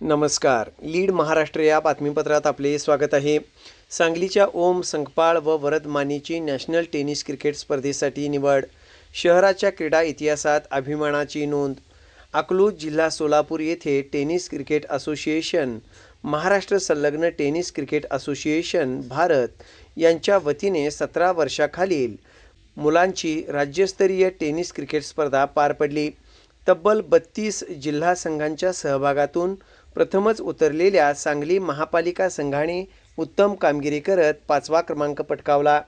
नमस्कार. लीड महाराष्ट्र या बातमीपत्रात आपले स्वागत आहे. सांगलीच्या ओम संकपाळ व वरद मानेची नॅशनल टेनिस क्रिकेट स्पर्धेसाठी निवड. शहराच्या क्रीडा इतिहासात अभिमानाची नोंद. अकलूज जिल्हा सोलापूर येथे टेनिस क्रिकेट असोसिएशन महाराष्ट्र संलग्न टेनिस क्रिकेट असोसिएशन भारत यांच्या वतीने सतरा वर्षाखालील मुलांची राज्यस्तरीय टेनिस क्रिकेट स्पर्धा पार पडली. तब्बल बत्तीस जिल्हा संघांच्या सहभागातून प्रथमच उतरलेल्या सांगली महापालिका संघाने उत्तम कामगिरी करत पाचवा क्रमांक पटकावला.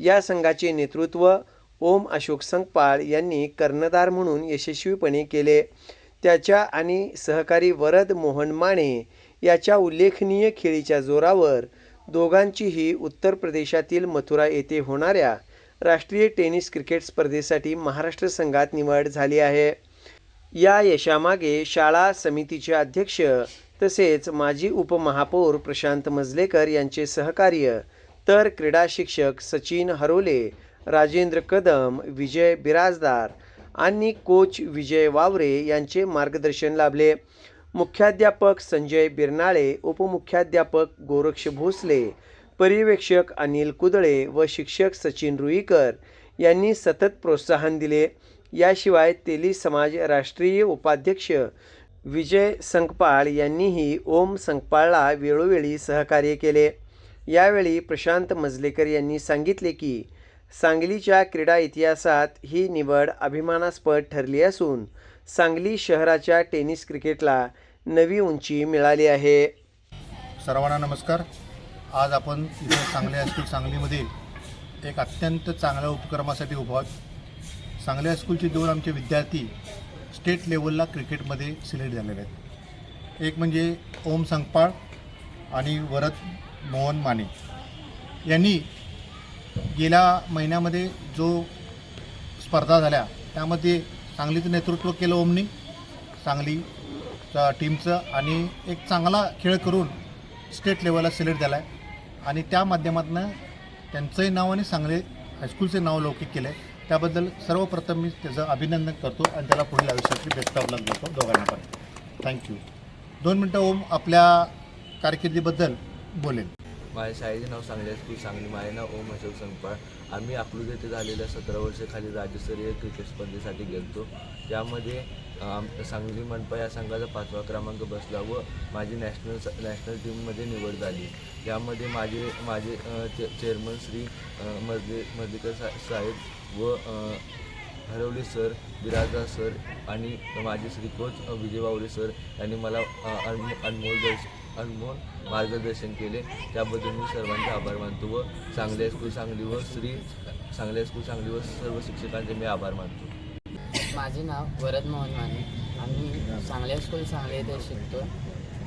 या संघाचे नेतृत्व ओम अशोक संगपाळ यांनी कर्णधार म्हणून यशस्वीपणे केले. त्याच्या आणि सहकारी वरद मोहन माने याच्या उल्लेखनीय खेळीच्या जोरावर दोघांचीही उत्तर प्रदेशातील मथुरा येथे होणाऱ्या राष्ट्रीय टेनिस क्रिकेट स्पर्धेसाठी महाराष्ट्र संघात निवड झाली आहे. या यशामागे शाळा समितीचे अध्यक्ष तसेच माजी उपमहापौर प्रशांत मजलेकर यांचे सहकार्य तर क्रीडा शिक्षक सचिन हरोले राजेंद्र कदम विजय बिराजदार आणि कोच विजय वावरे यांचे मार्गदर्शन लाभले. मुख्याध्यापक संजय बिरनाळे उपमुख्याध्यापक गोरक्ष भोसले पर्यवेक्षक अनिल कुदळे व शिक्षक सचिन रुईकर यांनी सतत प्रोत्साहन दिले. याशिवाय तेली समाज राष्ट्रीय उपाध्यक्ष विजय संकपाळ यांनीही ओम संकपाळला वेळोवेळी सहकार्य केले. यावेळी प्रशांत मजलेकर यांनी सांगितले की सांगलीच्या क्रीडा इतिहासात ही निवड अभिमानास्पद ठरली असून सांगली शहराच्या टेनिस क्रिकेटला नवी उंची मिळाली आहे. सर्वांना नमस्कार. आज आपण इथे सांगली हायस्कूल सांगलीमध्ये एक अत्यंत चांगल्या उपक्रमासाठी उभा सांगली हायस्कूलचे दोन आमचे विद्यार्थी स्टेट लेवलला क्रिकेटमध्ये सिलेक्ट झालेले आहेत. एक म्हणजे ओम संकपाळ आणि वरद मोहन माने. यांनी गेल्या महिन्यामध्ये जो स्पर्धा झाल्या त्यामध्ये सांगलीचं नेतृत्व केलं ओमनी. सांगलीचा टीमचं आणि एक चांगला खेळ करून स्टेट लेवलला सिलेक्ट झाला आहे आणि त्या माध्यमातून त्यांचंही नाव आणि सांगली हायस्कूलचे नाव लौकिक केलं आहे त्याबद्दल सर्वप्रथम मी त्याचं अभिनंदन करतो आणि त्याला पुढील आयुष्याची बेस्ट ऑफ लक देतो दोघांना पण. थँक्यू दोन मिनटं ओम आपल्या कारकिर्दीबद्दल बोलेल माझ्या शाळेचे नाव सांगली हायस्कूल सांगली माझे नाव ओम अशोक संकपाळ आम्ही अकलूज येथे झालेल्या सतरा वर्षाखाली राज्यस्तरीय क्रिकेट स्पर्धेसाठी गेलतो. त्यामध्ये आम सांगली मनपा या संघाचा पाचवा क्रमांक बसला व माझी नॅशनल नॅशनल टीममध्ये निवड झाली. यामध्ये माझे माझे चेअरमन श्री अ, मर्दे मर्देकर सा साहेब व हरवली हरवले सर बिराजदार सर आणि माझे श्री कोच विजय बावरे सर यांनी मला अनमो अनमोल दर्श अनमोल मार्गदर्शन केले. त्याबद्दल मी सर्वांचे आभार मानतो व सांगली हायस्कूल सांगली व श्री सांगली हायस्कूल सांगली व सर्व शिक्षकांचे मी आभार मानतो. माझे नाव वरद मोहन माने. आम्ही सांगली स्कूल सांगली येथे शिकतो.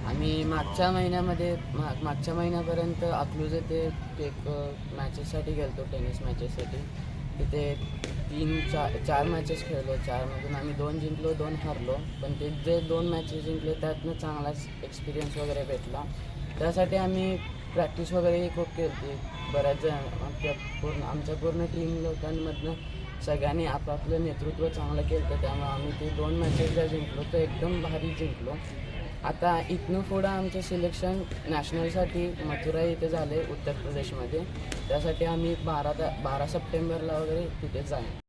आम्ही मागच्या महिन्यामध्ये मा मागच्या महिन्यापर्यंत अकलूज येथे एक मॅचेससाठी गेलो टेनिस मॅचेससाठी. तिथे तीन चार चार मॅचेस खेळलो चारमधून आम्ही दोन जिंकलो दोन हरलो. पण ते जे दोन मॅचेस जिंकले त्यातनं चांगलाच एक्सपिरियन्स वगैरे भेटला. त्यासाठी आम्ही प्रॅक्टिस वगैरेही खूप केली बऱ्याच जण आमच्या पूर्ण आमच्या पूर्ण टीम लोकांमधनं सगळ्यांनी आपापलं नेतृत्व चांगलं केलं तर त्यामुळे आम्ही ते दोन मॅचेस ज्या जिंकलो तर एकदम भारी जिंकलो. आता इथनं पुढं आमचं सिलेक्शन नॅशनलसाठी मथुरा इथे झाले उत्तर प्रदेशमध्ये. त्यासाठी आम्ही बारा बारा सप्टेंबरला वगैरे तिथे जाईल